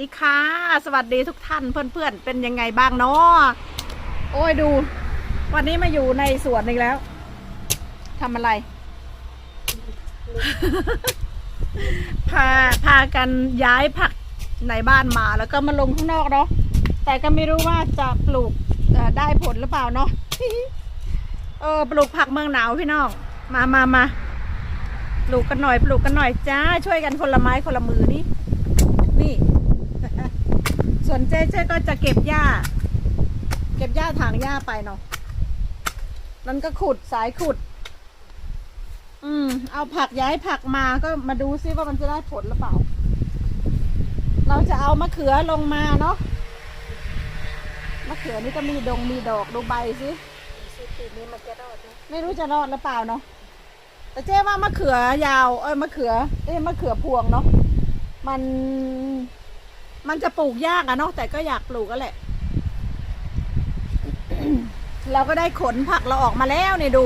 ดีค่ะ สวัสดีทุกท่านเพื่อนๆ เป็นยังไงบ้างเนาะโอ้ยดู วันนี้มาอยู่ในสวนอีกแล้วทำอะไร พาพากันย้ายผักในบ้านมาแล้วก็มาลงข้างนอกเนาะแต่ก็ไม่รู้ว่าจะปลูกได้ผลหรือเปล่าเนาะเออปลูกผักเมืองหนาวพี่น้องมามามาปลูกกันหน่อย ปลูกกันหน่อยจ้า ช่วยกันคนละไม้คนละมือนี่ ส่วนเจ๊เจ๊ก็จะเก็บหญ้า เก็บหญ้าถางหญ้าไปเนาะนั่นก็ขุดสายขุด อืม เอาผักย้ายผักมาก็มาดูซิว่ามันจะได้ผลหรือเปล่า เราจะเอามะเขือลงมาเนาะมะเขือนี่ก็มีดงมีดอกดูใบสิสิปีนี้มันจะรอดไหมไม่รู้จะรอดหรือเปล่าเนาะแต่เจ๊ว่ามะเขือยาว เอ้ยมะเขือเอ้ยมะเขือพวงเนาะมัน มันจะปลูกยากอะเนาะแต่ก็อยากปลูกก็แหละ เราก็ได้ขนผักเราออกมาแล้วเนี่ยดู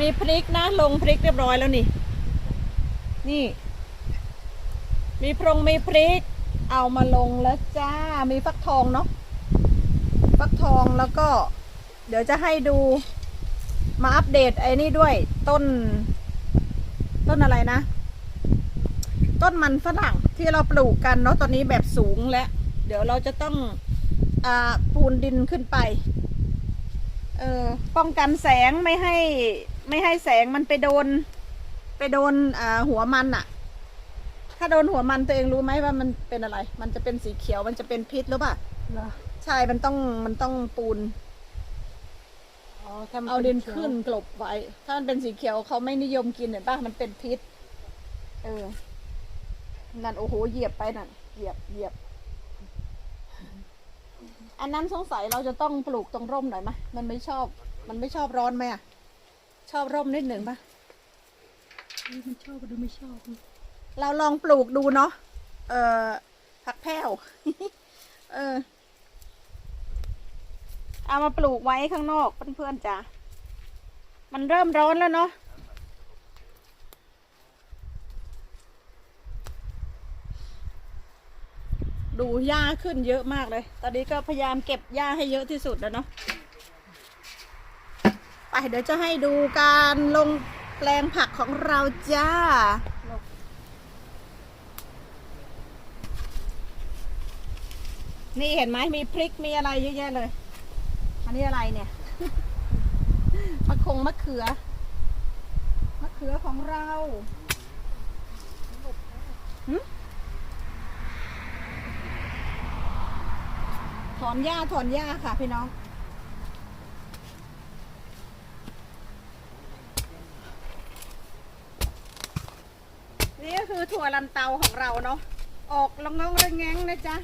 มีพริกนะลงพริกเรียบร้อยแล้วนี่ นี่ มีพรงมีพริก เอามาลงแล้วจ้า มีฟักทองเนาะฟักทองแล้วก็ เดี๋ยวจะให้ดูมาอัปเดตไอ้นี่ด้วยต้น ต้นอะไรนะ ต้นมันฝรั่งที่เราปลูกกันเนาะตอนนี้แบบสูงแล้ว เดี๋ยวเราจะต้องอาปูนดินขึ้นไปเออป้องกันแสงไม่ให้ไม่ให้แสงมันไปโดน ไปโดนอ่าหัวมันอะถ้าโดนหัวมันตัวเองรู้ไหมว่ามันเป็นอะไร มันจะเป็นสีเขียวมันจะเป็นพิษหรือเปล่าเหรอใช่มันต้องมันต้องปูนอ๋อถ้ามัเอาดินขียวขึ้นกลบไว้ ถ้ามันเป็นสีเขียวเขาไม่นิยมกินเห็นป่ะมันเป็นพิษ เออ นั่นโอ้โหเหยียบไปนั่นเหยียบเหยียบ อันนั้นสงสัยเราจะต้องปลูกตรงร่มหน่อยไหมมันไม่ชอบ มันไม่ชอบร้อนไหมอะ ชอบร่มนิดหนึ่งป่ะมันชอบหรือไม่ชอบ เราลองปลูกดูเนาะ เอ่อผักแพ้ว เออ เอามาปลูกไว้ข้างนอกเพื่อนๆจ้ะ มันเริ่มร้อนแล้วเนาะ ดูหญ้าขึ้นเยอะมากเลย ตอนนี้ก็พยายามเก็บหญ้าให้เยอะที่สุดแล้วเนาะไปเดี๋ยวจะให้ดูการลงแปลงผักของเราจ้านี่เห็นไหมมีพริกมีอะไรเยอะแยะเลย อันนี้อะไรเนี่ยมะคงมะเขือ มะเขือของเราหึ อนหญ้าถอนหญ้าค่ะพี่น้อง นี่ก็คือถั่วลันเตาของเราเนาะ ออกละงงระแงงนะจ๊ะ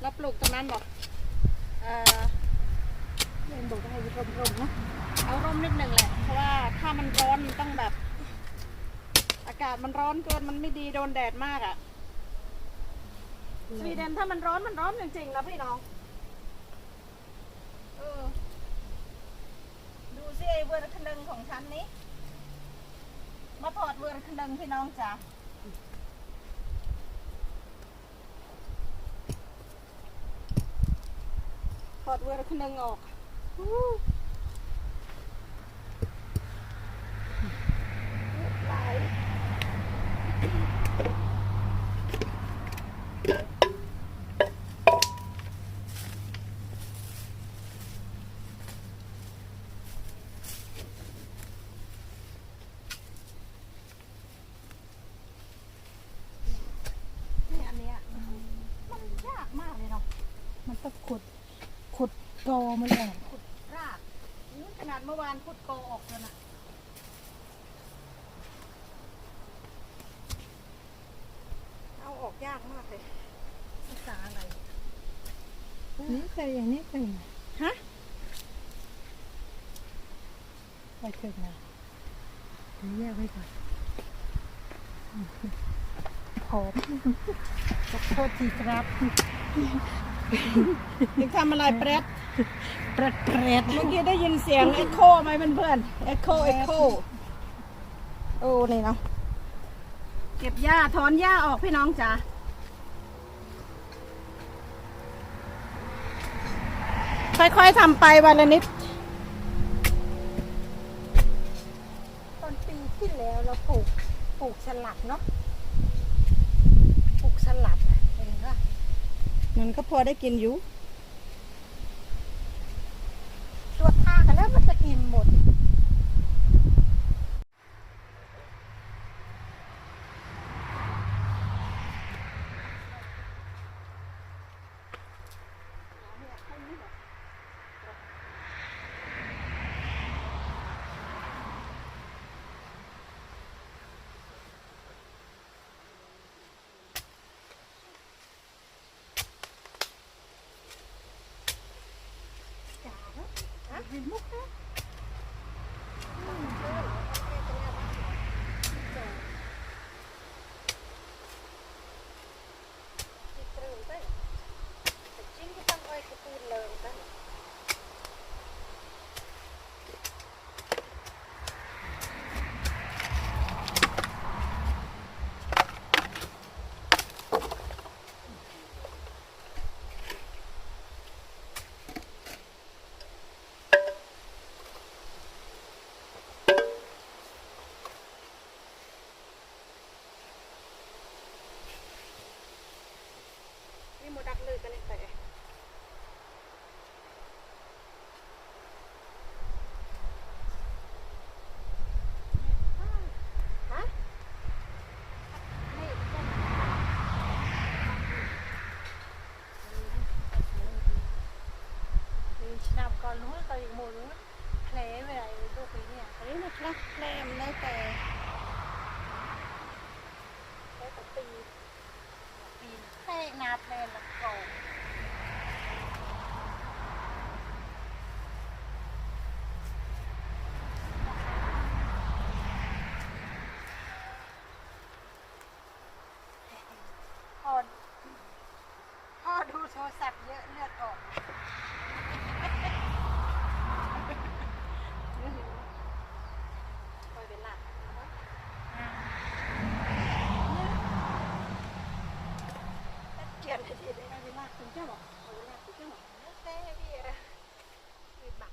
เราปลูกตรงนั้นบอกเออเรียนบอกให้ร่มๆเนาะเอาร่มนิดหนึ่งแหละ เพราะว่าถ้ามันร้อนมันต้องแบบ อากาศมันร้อนเกินมันไม่ดีโดนแดดมากอะ่ะ สวีเดนถ้ามันร้อนมันร้อนจริงๆนะพี่น้อง เออ ดูสิไอเวอร์คันดึงของฉันนี้ มาถอดเวอร์คันดึงพี่น้องจ้ะถอดเวอร์คันดึงออกอู้หลาย นี่อันเนี้ยมันยากมากเลยเนาะ มันต้องขุด ขุดโตมันแหละขุดรากอื้อขนาดเมื่อวานขุดโกออกแล้วนะเอาออกยากมากเลยภาษาอะไร นี่เคยอย่างนี้เคยฮะ ไปเคยมาเดี๋ยวแยกไว้ก่อนหอมขอโทษทีครับ ถึทำอะไรแปรดแปรดแปรดเมื่อกี้ได้ยินเสียงเอ็กโคไหมเพื่อนๆเอ็กโคเอ็โคโอ้นี่เนาะเก็บหญ้าถอนหญ้าออกพี่น้องจ้าค่อยๆทำไปวันละนิดตอนปีที่แล้วเราปลูกปลูกสลักเนาะ มันก็พอได้กินอยู่ ตัวทากันแล้วมันจะกินหมด จ๋าเนาะ อะ ดักเลยกันเลยแต่ฮะนี่ชนำก่อนรู้ตัวอีกโมรู้แผลเวลาลูกไปเนี่ยอันนี้นะครับแลมแล้วแต่แล้วแต่ปีปีแค่นาแปลนละกองพ่อพ่อดูโทรศัพท์ เยอะเลือดออกคอยเป็นหลักเกียนทีได้ไหมเวลาคุณเจ้าบอกเอาเวลาคุณเจ้าบอกแล้พี่อะมีบัก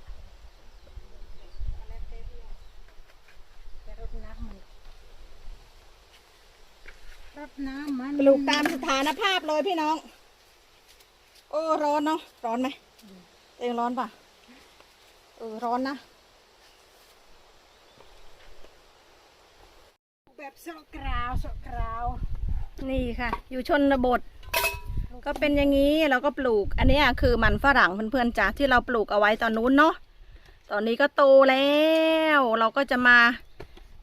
อะไรแต่พี่แต่รดน้ำมันรดน้ำมันปลูกตามสถานภาพเลยพี่น้อง โอ้ร้อนเนาะร้อนไหมเองร้อนป่ะเออร้อนนะ แบบโซะกราวโซะกราว นี่ค่ะ อยู่ชนบท ก็เป็นอย่างนี้เราก็ปลูก อันเนี้ยคือมันฝรั่งเพื่อนๆจ้ะที่เราปลูกเอาไว้ตอนนู้นเนาะตอนนี้ก็โตแล้ว เราก็จะมา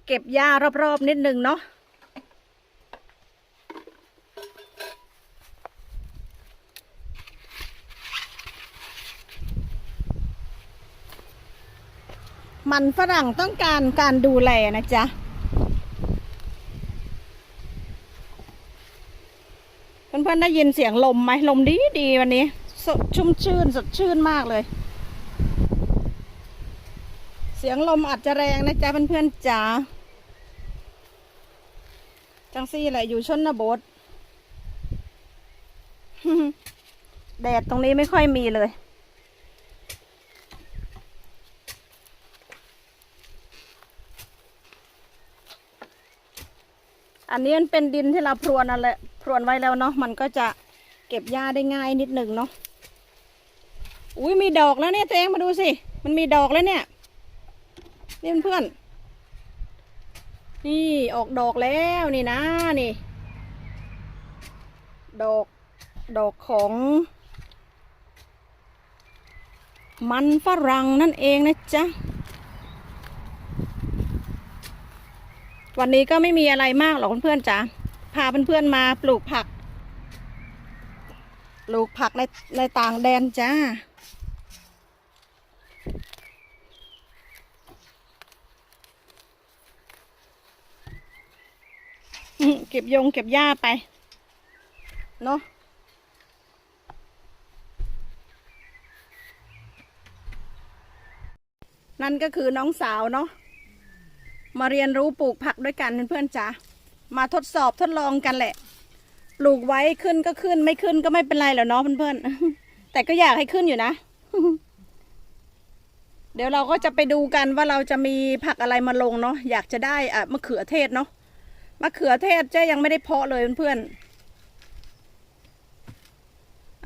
เก็บหญ้ารอบๆนิดนึงเนาะ มันฝรั่งต้องการการดูแลนะจ๊ะ เพื่อนๆได้ยินเสียงลมไหมลมดีดีวันนี้ สดชุ่มชื่น สดชื่นมากเลย เสียงลมอาจจะแรงนะจ๊ะเพื่อนๆจ๋าจังซี่แหละอยู่ชนบทแดดตรงนี้ไม่ค่อยมีเลย อันนี้มันเป็นดินที่เราพรวนอะไรพรวนไว้แล้วเนาะมันก็จะเก็บหญ้าได้ง่ายนิดหนึ่งเนาะอุ้ยมีดอกแล้วเนี่ยเตงมาดูสิ มันมีดอกแล้วเนี่ยนี่เพื่อน นี่ออกดอกแล้วนี่นะนี่ ดอกดอกของ มันฝรั่งนั่นเองนะจ๊ะ วันนี้ก็ไม่มีอะไรมากหรอกเพื่อนๆจ๋าพาเพื่อนๆมาปลูกผัก ปลูกผักในในต่างแดนจ้า เก็บยงเก็บหญ้าไป เนาะนั่นก็คือน้องสาวเนาะ มาเรียนรู้ปลูกผักด้วยกันเพื่อนๆจ๋ามาทดสอบทดลองกันแหละ ปลูกไว้ขึ้นก็ขึ้นไม่ขึ้นก็ไม่เป็นไรแล้วเนาะเพื่อนๆ แต่ก็อยากให้ขึ้นอยู่นะ เดี๋ยวเราก็จะไปดูกันว่าเราจะมีผักอะไรมาลงเนาะอยากจะได้อะมะเขือเทศเนาะมะเขือเทศเจ๊ยังไม่ได้เพาะเลยเพื่อนๆ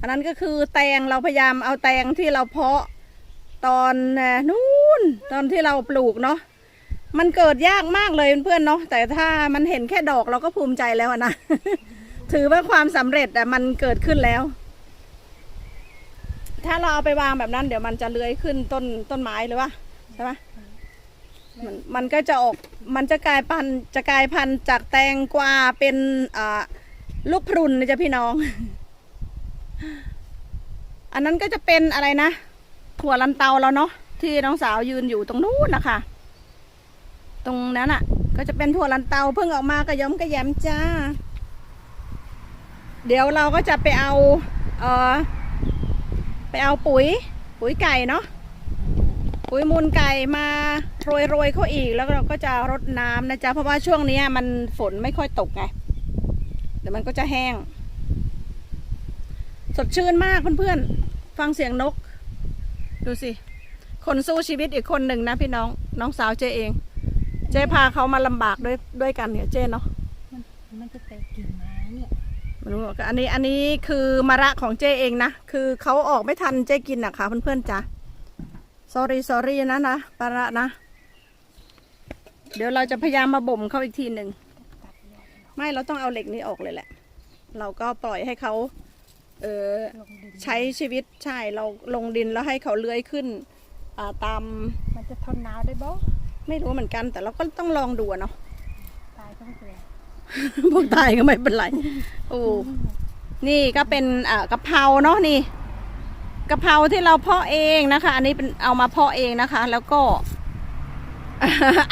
อันนั้นก็คือแตงเราพยายามเอาแตงที่เราเพาะตอนนู้นตอนที่เราปลูกเนาะ มันเกิดยากมากเลยเพื่อนๆเนาะแต่ถ้ามันเห็นแค่ดอกเราก็ภูมิใจแล้วนะ ถือว่าความสำเร็จอะมันเกิดขึ้นแล้ว ถ้าเราเอาไปวางแบบนั้น เดี๋ยวมันจะเลื้อยขึ้นต้นต้นไม้หรือวะใช่ไหมมันมันก็จะออกมันจะกลายพันธุ์จะกลายพันธุ์จากแตงกวาเป็นอ่าลูกพรุนนะจ๊ะพี่น้อง อันนั้นก็จะเป็นอะไรนะถั่วลันเตาแล้วเนาะที่น้องสาวยืนอยู่ตรงนู้นนะคะ ตรงนั้นอะ ก็จะเป็นถั่วลันเตาเพิ่งออกมากระยมกระแยมจ้า เดี๋ยวเราก็จะไปเอาเออไปเอาปุ๋ย ปุ๋ยไก่เนาะปุ๋ยมูลไก่มาโรยโรยเขาอีกแล้วเราก็จะรดน้ำนะจ๊ะเพราะว่าช่วงนี้มันฝนไม่ค่อยตกไงเดี๋ยวมันก็จะแห้ง สดชื่นมากเพื่อนๆฟังเสียงนก ดูสิ คนสู้ชีวิตอีกคนหนึ่งนะพี่น้องน้องสาวเจเอง เจพาเขามาลำบากด้วยด้วยกันเนี่ยเจเนาะมันมันจะแตกกิ่งไม้เนี่ยไม่รู้อันนี้อันนี้คือมะระของเจเองนะ คือเขาออกไม่ทันเจกินนะคะเพื่อนๆจ้ะ sorry sorry นะนะปาระนะ เดี๋ยวเราจะพยายามมาบ่มเขาอีกทีหนึ่ง ไม่เราต้องเอาเหล็กนี้ออกเลยแหละ เราก็ปล่อยให้เขาเออ ลงดินใช้ชีวิตใช่เราลงดินแล้วให้เขาเลื้อยขึ้นอ่าตามมันจะทนหนาวได้บ่ ไม่รู้เหมือนกัน แต่เราก็ต้องลองดูอะเนาะตายต้องเสียพวกตายก็ไม่เป็นไรโอ้นี่ก็เป็นอ่ากะเพราเนาะนี่กะเพราที่เราเพาะเองนะคะ อันนี้เป็นเอามาเพาะเองนะคะ แล้วก็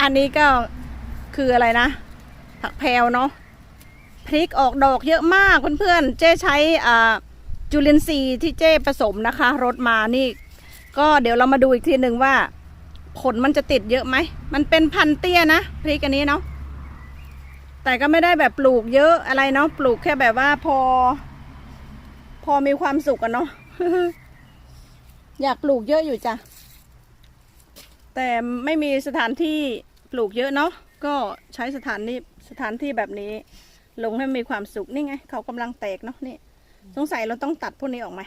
อันนี้ก็คืออะไรนะ ผักแพรวเนาะพริกออกดอกเยอะมากเพื่อนๆเจ๊ใช้อ่าจุลินทรีย์ที่เจ๊ผสมนะคะรดมานี่ ก็เดี๋ยวเรามาดูอีกทีหนึ่งว่า ผลมันจะติดเยอะไหม มันเป็นพันเตี้ยนะพริกอันนี้เนาะ แต่ก็ไม่ได้แบบปลูกเยอะอะไรเนาะ ปลูกแค่แบบว่าพอ พอมีความสุขกันเนาะ อยากปลูกเยอะอยู่จ้ะ แต่ไม่มีสถานที่ปลูกเยอะเนาะ ก็ใช้สถานนี้สถานที่แบบนี้ ลงให้มีความสุขนี่ไง เขากำลังแตกเนาะนี่ สงสัยเราต้องตัดพวกนี้ออกไหม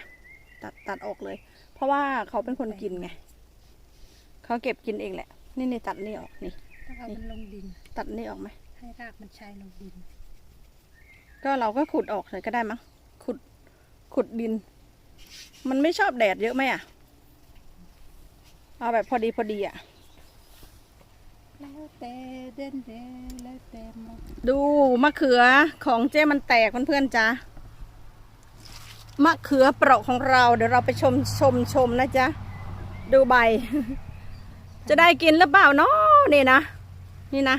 ตัดตัดออกเลย เพราะว่าเขาเป็นคนกินไง เขาเก็บกินเองแหละ นี่นี่ตัดนี่ออกนี่ ต้องเอามันลงดิน ตัดนี่ออกไหม ให้รากมันชายลงดิน ก็เราก็ขุดออกเลยก็ได้มั้ง ขุด ขุดดิน มันไม่ชอบแดดเยอะไหมอะ เอาแบบพอดีพอดีอะ แล้วแต่เด่นเดแล้วแต่หมดดูมะเขือของเจ้มันแตกเพื่อนๆจ้ะมะเขือเปราะของเรา เดี๋ยวเราไปชมชมชมนะจ๊ะ ดูใบ จะได้กินหรือเปล่าเนาะนี่นะ นี่นะ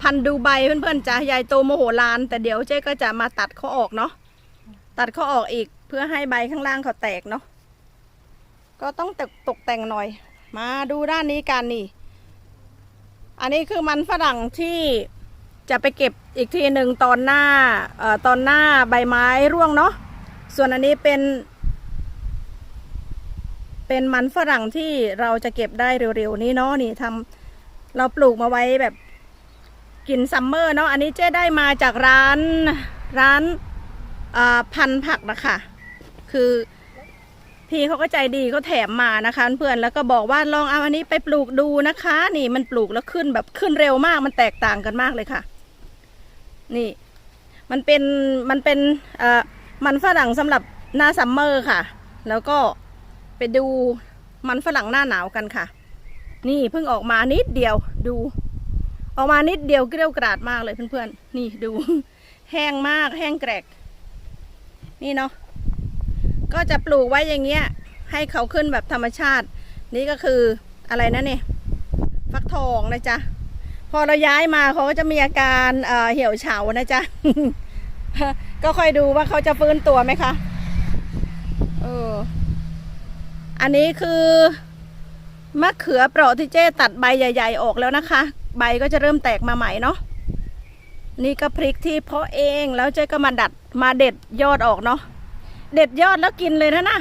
พันดูใบเพื่อนๆจ้ะใหญ่โตโมโหลาน แต่เดี๋ยวเจ๊ก็จะมาตัดเขาออกเนาะตัดเขาออกอีกเพื่อให้ใบข้างล่างเขาแตกเนาะก็ต้องตกตกแต่งหน่อย มาดูด้านนี้กันนี่ อันนี้คือมันฝรั่งที่จะไปเก็บอีกทีหนึ่งตอนหน้าเอ่อตอนหน้าใบไม้ร่วงเนาะส่วนอันนี้เป็น เป็นมันฝรั่งที่เราจะเก็บได้เร็วๆนี้เนาะนี่ทำเราปลูกมาไว้แบบกินซัมเมอร์เนาะอันนี้เจ๊ได้มาจากร้านร้านพันผักนะคะคือพี่เขาก็ใจดีเขาแถมมานะคะ เพื่อนแล้วก็บอกว่าลองเอาอันนี้ไปปลูกดูนะคะ นี่มันปลูกแล้วขึ้นแบบขึ้นเร็วมากมันแตกต่างกันมากเลยค่ะ นี่ มันเป็นมันเป็นมันฝรั่งสำหรับหน้าซัมเมอร์ค่ะ แล้วก็ ไปดูมันฝรั่งหน้าหนาวกันค่ะ นี่เพิ่งออกมานิดเดียวดู ออกมานิดเดียวเกลี้ยวกราดมากเลยเพื่อนๆ นี่ดู แห้งมากแห้งแกรก นี่เนาะก็จะปลูกไว้อย่างเงี้ย ให้เขาขึ้นแบบธรรมชาติ นี่ก็คืออะไรนะเนี่ยฟักทองนะจ๊ะพอเราย้ายมาเขาก็จะมีอาการเอ่อเหี่ยวเฉานะจ๊ะก็ค่อยดูว่าเขาจะฟื้นตัวไหมคะ อันนี้คือมะเขือเปราะที่เจ๊ตัดใบใหญ่ ๆ ออกแล้วนะคะ ใบก็จะเริ่มแตกมาใหม่เนาะนี่ก็พริกที่เพาะเองแล้วเจ๊ก็มาดัดมาเด็ดยอดออกเนาะเด็ดยอดแล้วกินเลยนะนะ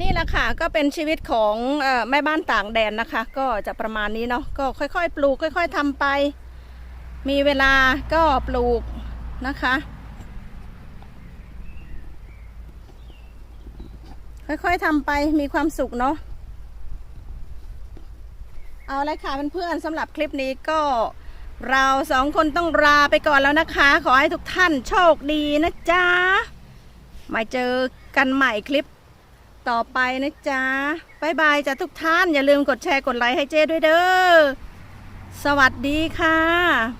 นี่แหละค่ะก็เป็นชีวิตของอแม่บ้านต่างแดนนะคะ ก็จะประมาณนี้เนาะก็ค่อยๆ ปลูกค่อย ๆทำไป มีเวลาก็ปลูกนะคะ ค่อยๆทำไปมีความสุขเนาะเอาเลยค่ะเพื่อนๆสำหรับคลิปนี้ก็เราสองคนต้องลาไปก่อนแล้วนะคะ ขอให้ทุกท่านโชคดีนะจ๊ะ มาเจอกันใหม่คลิปต่อไปนะจ๊ะบายบายจ้ะทุกท่านอย่าลืมกดแชร์กดไลค์ให้เจ้ด้วยเด้อ สวัสดีค่ะ